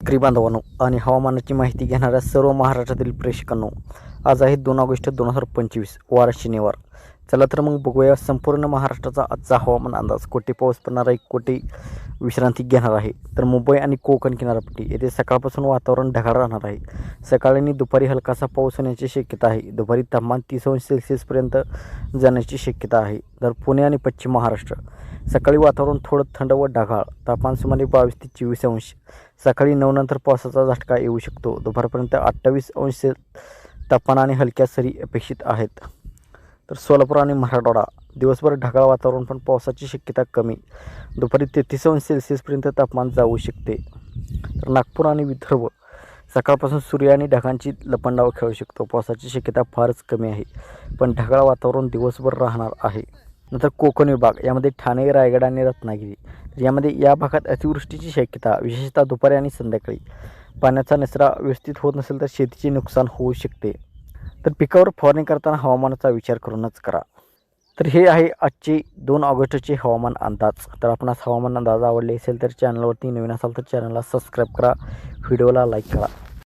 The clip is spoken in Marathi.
शेतकरी बांधवांनो आणि हवामानाची माहिती घेणाऱ्या सर्व महाराष्ट्रातील प्रेक्षकांनो आज आहे दोन ऑगस्ट दोन हजार पंचवीस वार शनिवार. चला तर मग बघूया संपूर्ण महाराष्ट्राचा आजचा हवामान अंदाज. कोठे पाऊस पडणार आहे कोटी विश्रांती घेणार आहे. तर मुंबई आणि कोकण किनारपट्टी येथे सकाळपासून वातावरण ढगाळ राहणार आहे. सकाळी आणि दुपारी हलकासा पाऊस होण्याची शक्यता आहे. दुपारी तापमान तीस अंश सेल्सिअसपर्यंत जाण्याची शक्यता आहे. तर पुणे आणि पश्चिम महाराष्ट्र सकाळी वातावरण थोडं थंड व ढगाळ तापमान सुमारे बावीस ते चोवीस अंश. सकाळी नऊ नंतर पावसाचा झटका येऊ शकतो. दुपारपर्यंत अठ्ठावीस अंश तापमान आणि हलक्या सरी अपेक्षित आहेत. तर सोलापूर आणि मराठवाडा दिवसभर ढगाळ वातावरण पण पावसाची शक्यता कमी. दुपारी तेहतीस अंश सेल्सिअसपर्यंत तापमान जाऊ शकते. तर नागपूर आणि विदर्भ सकाळपासून सूर्य आणि ढगांची लपंडाव खेळू शकतो. पावसाची शक्यता फारच कमी आहे. पण ढगाळ वातावरण दिवसभर राहणार आहे. नंतर कोकण विभाग यामध्ये ठाणे रायगड आणि रत्नागिरी. तर यामध्ये या भागात अतिवृष्टीची शक्यता विशेषतः दुपारी आणि संध्याकाळी. पाण्याचा निचरा व्यवस्थित होत नसेल तर शेतीचे नुकसान होऊ शकते. तर पिकावर फवारणी करताना हवामानाचा विचार करूनच करा. तर हे आहे आजचे दोन ऑगस्टचे हवामान अंदाज. तर आपणास हवामान अंदाज आवडले असेल तर चॅनलवरती नवीन असाल तर चॅनलला सबस्क्राईब करा. व्हिडिओला लाईक करा.